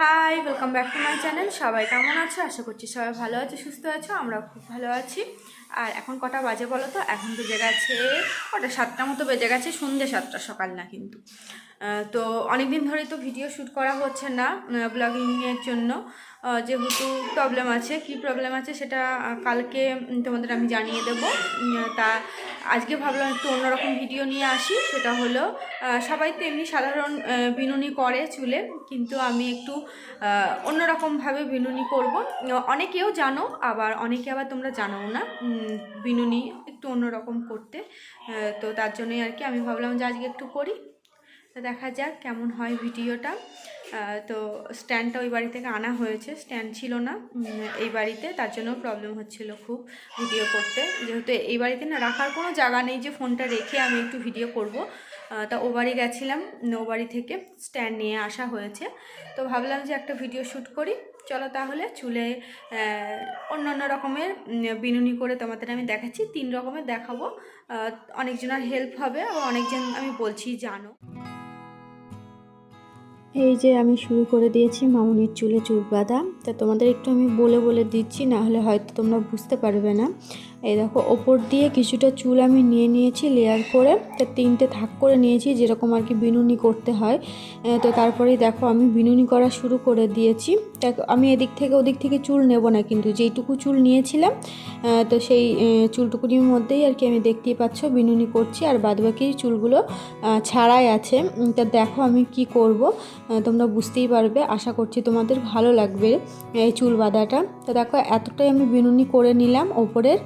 Hi welcome back to my channel সবাই কেমন আছো? আশা করছি সবাই ভালো আছে, সুস্থ আছো আমরা খুব ভালো আছি। আর এখন কটা বাজে বলো তো? এখন বেজে গেছে কটা? সাতটা মতো বেজে গেছে সন্ধ্যে সাতটা সকাল না কিন্তু। তো অনেক দিন ধরেই তো ভিডিও শ্যুট করা হচ্ছে না ব্লগিংয়ের জন্য। যেহেতু প্রবলেম আছে, কি প্রবলেম আছে সেটা কালকে তোমাদের আমি জানিয়ে দেবো। তা আজকে ভাবলাম একটু অন্যরকম ভিডিও নিয়ে আসি। সেটা হলো সবাই তো এমনি সাধারণ বিনুনি করে চুলে, কিন্তু আমি একটু অন্যরকমভাবে বিনুনি করব। অনেকেও জানো, আবার অনেকে আবার তোমরা জানো না বিনুনি একটু অন্যরকম করতে। তো তার জন্যই আর কি আমি ভাবলাম যে আজকে একটু করি। তো দেখা যাক কেমন হয় ভিডিওটা। তো স্ট্যান্ডটা ওই বাড়ি থেকে আনা হয়েছে। স্ট্যান্ড ছিল না। এই বাড়িতে তার জন্য প্রবলেম হচ্ছিল খুব ভিডিও করতে। যেহেতু এই বাড়িতে না রাখার কোনো জায়গা নেই যে ফোনটা রেখে আমি একটু ভিডিও করব। তা ও বাড়ি গেছিলাম ও বাড়ি থেকে স্ট্যান্ড নিয়ে আসা হয়েছে। তো ভাবলাম যে একটা ভিডিও শ্যুট করি। চলো তাহলে চুলে আহ, অন্যান্য রকমের বিনুনি করে তোমাদের আমি দেখাচ্ছি। তিন রকমের দেখাবো। অনেকজনের হেল্প হবে আবার অনেকজন আমি বলছি জানো। এই যে আমি শুরু করে দিয়েছি মামুনির চুলে চুল বাঁধা। তা তোমাদের একটু আমি বলে বলে দিচ্ছি, না হলে হয়তো তোমরা বুঝতে পারবে না। এই দেখো, ওপর দিয়ে কিছুটা চুল আমি নিয়ে নিয়েছি লেয়ার করে। তা তিনটে থাক করে নিয়েছি, যেরকম আর কি বিনুনি করতে হয়। তো তারপরেই দেখো, আমি বিনুনি করা শুরু করে দিয়েছি। দেখো আমি এদিক থেকে ওদিক থেকে চুল নেব না কিন্তু, যেইটুকু চুল নিয়েছিলাম তো সেই চুলটুকুনির মধ্যেই আর কি আমি দেখতেই পাচ্ছ বিনুনি করছি, আর বাদবাকি চুলগুলো ছাড়াই আছে। তা দেখো আমি কি করব তোমরা বুঝতেই পারবে, আশা করছি তোমাদের ভালো লাগবে এই চুল বাঁধাটা। তো দেখো, এতটাই আমি বিনুনি করে নিলাম ওপরের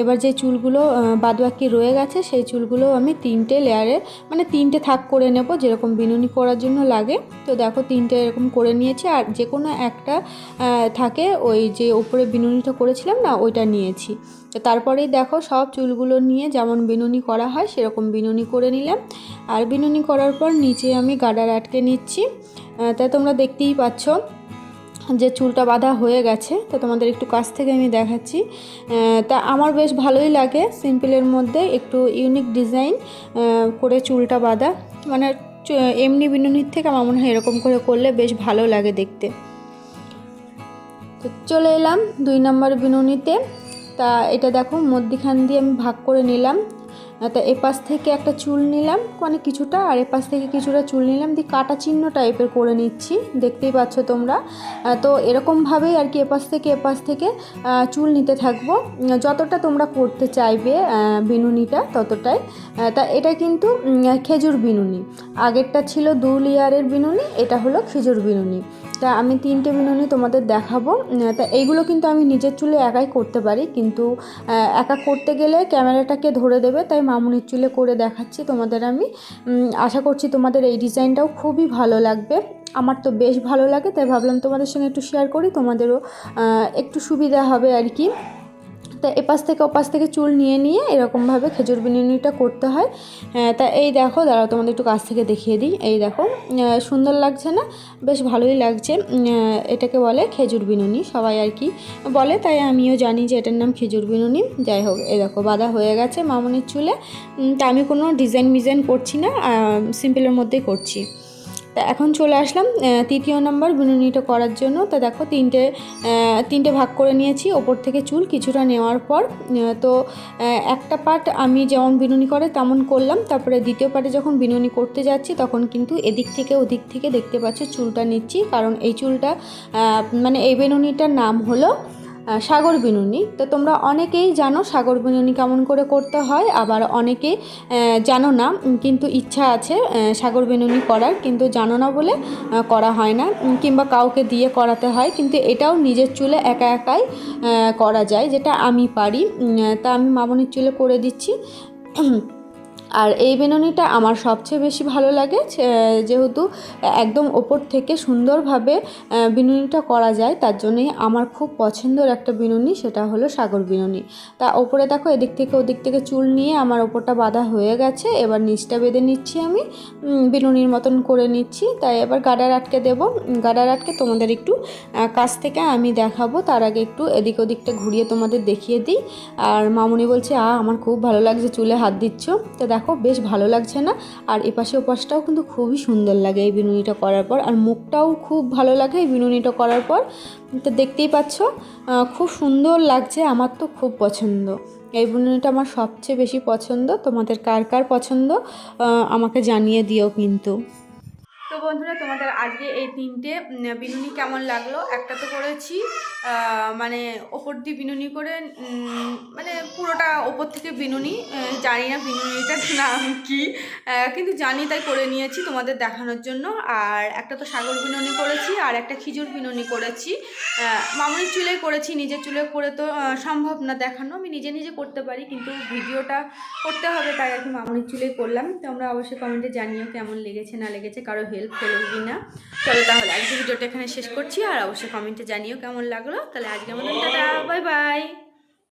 এবার যে চুলগুলো বাদবাকি রয়ে গেছে, সেই চুলগুলো আমি তিনটে লেয়ারে মানে তিনটে থাক করে নেব, যেরকম বিনুনি করার জন্য লাগে। তো দেখো তিনটে এরকম করে নিয়েছি, আর যে কোনো একটা থাকে ওই যে ওপরে বিনুনিটা করেছিলাম না, ওইটা নিয়েছি। তো তারপরেই দেখো সব চুলগুলো নিয়ে যেমন বিনুনি করা হয়, সেরকম বিনুনি করে নিলাম। আর বিনুনি করার পর নিচে আমি গাডার আটকে নিচ্ছি। তা তোমরা দেখতেই পাচ্ছ। যে চুলটা বাঁধা হয়ে গেছে, তো তোমাদের একটু কাছ থেকে আমি দেখাচ্ছি। তা আমার বেশ ভালোই লাগে সিম্পলের মধ্যে একটু ইউনিক ডিজাইন করে চুলটা বাঁধা। মানে এমনি বিনুনির থেকে আমার মনে হয় এরকম করে করলে বেশ ভালো লাগে দেখতে। তো চলে এলাম দুই নম্বর বিনুনিতে। তা এটা দেখো, মধ্যিখান দিয়ে আমি ভাগ করে নিলাম। তা এপাশ থেকে একটা চুল নিলাম মানে কিছুটা, আর এপাশ থেকে কিছুটা চুল নিলাম। দিয়ে কাটা চিহ্ন টাইপের করে নিচ্ছি, দেখতেই পাচ্ছ তোমরা। তো এরকমভাবেই আর কি এপাশ থেকে এপাশ থেকে চুল নিতে থাকব। যতটা তোমরা করতে চাইবে বিনুনিটা ততটাই। তা এটা কিন্তু খেজুর বিনুনি। আগেরটা ছিল দু লেয়ারের বিনুনি, এটা হলো খেজুর বিনুনি। তা আমি তিনটে বিনুনি তোমাদের দেখাবো। তা এইগুলো কিন্তু আমি নিজের চুলে একাই করতে পারি, কিন্তু একা করতে গেলে ক্যামেরাটাকে ধরে দেবে, তাই মামুনির চুলে করে দেখাচ্ছি তোমাদের আমি। আশা করছি তোমাদের এই ডিজাইনটাও খুবই ভালো লাগবে। আমার তো বেশ ভালো লাগে, তাই ভাবলাম তোমাদের সঙ্গে একটু শেয়ার করি, তোমাদেরও একটু সুবিধা হবে আর কি। তা এপাশ থেকে ওপাশ থেকে চুল নিয়ে নিয়ে এরকমভাবে খেজুর বিনুনিটা করতে হয়। হ্যাঁ, তা এই দেখো দাঁড়াও তোমাদের একটু কাছ থেকে দেখিয়ে দিই। এই দেখো সুন্দর লাগছে না? বেশ ভালোই লাগছে। এটাকে বলে খেজুর বিনুনি সবাই আর কি বলে তাই আমিও জানি যে এটার নাম খেজুর বিনুনি। যাই হোক এই দেখো বাঁধা হয়ে গেছে মামনির চুলে। তা আমি কোনো ডিজাইন মিজাইন করছি না সিম্পলের মধ্যেই করছি। তা এখন চলে আসলাম তৃতীয় নম্বর বিনুনিটা করার জন্য। তা দেখো তিনটে তিনটে ভাগ করে নিয়েছি, ওপর থেকে চুল কিছুটা নেওয়ার পর। তো একটা পার্ট আমি যেমন বিনুনি করে তেমন করলাম, তারপরে দ্বিতীয় পার্টে যখন বিনুনি করতে যাচ্ছি, তখন কিন্তু এদিক থেকে ওদিক থেকে দেখতে পাচ্ছ চুলটা নিচ্ছি, কারণ এই চুলটা মানে এই বিনুনিটার নাম হলো সাগর বিনুনি। তো তোমরা অনেকেই জানো সাগর বিনুনি কেমন করে করতে হয়, আবার অনেকে জানো না কিন্তু ইচ্ছা আছে সাগর বিনুনি করার, কিন্তু জানো না বলে করা হয় না কিংবা কাউকে দিয়ে করাতে হয়, কিন্তু এটাও নিজের চুলে একা একাই করা যায়, যেটা আমি পারি। তা আমি মামনির চুলে করে দিচ্ছি। আর এই বেনুনিটা আমার সবচেয়ে বেশি ভালো লাগে যেহেতু একদম ওপর থেকে সুন্দরভাবে বিনুনিটা করা যায়, তার জন্যই আমার খুব পছন্দের একটা বিনুনি, সেটা হলো সাগর বিনুনি। তা ওপরে দেখো, এদিক থেকে ওদিক থেকে চুল নিয়ে আমার ওপরটা বাঁধা হয়ে গেছে, এবার নিচটা বেঁধে নিচ্ছি আমি বিনুনির মতন করে নিচ্ছি। তাই এবার গাডার আটকে দেবো, গাডার আটকে তোমাদের একটু কাছ থেকে আমি দেখাবো, তার আগে একটু এদিক ওদিকটা ঘুরিয়ে তোমাদের দেখিয়ে দিই। আর মামুনি বলছে আ আমার খুব ভালো লাগছে চুলে হাত দিচ্ছ। তো দেখো দেখো, বেশ ভালো লাগছে না? আর এপাশে ওপাশটাও কিন্তু খুবই সুন্দর লাগে এই বিনুনিটা করার পর। আর মুখটাও খুব ভালো লাগে এই বিনুনিটা করার পর। তো দেখতেই পাচ্ছ খুব সুন্দর লাগছে, আমার তো খুব পছন্দ। এই বিনুনিটা আমার সবচেয়ে বেশি পছন্দ। তোমাদের কার কার পছন্দ আমাকে জানিয়ে দিও কিন্তু। তো বন্ধুরা, তোমাদের আজকে এই তিনটে বিনুনি কেমন লাগল? একটা তো করেছি মানে ওপর দিয়ে বিনুনি করে মানে পুরোটা ওপর থেকে বিনুনি জানি না বিনুনিটার নাম কি কিন্তু জানি তাই করে নিয়েছি তোমাদের দেখানোর জন্য। আর একটা তো সাগর বিনুনি করেছি, আর একটা খিজুর বিনুনি করেছি। মামুনির চুলে করেছি, নিজের চুলে করে তো সম্ভব না দেখানো। আমি নিজে নিজে করতে পারি, কিন্তু ভিডিওটা করতে হবে, তাই আর কি মামুনির চুলে করলাম। তোমরা অবশ্যই কমেন্টে জানিও কেমন লেগেছে, না লেগেছে, কারও হেল্প পেল কি না? চলো তাহলে আজকে ভিডিওটা এখানে শেষ করছি, আর অবশ্যই কমেন্টে জানিও কেমন লাগল। তাহলে আজকে মতন, টাটা বাই বাই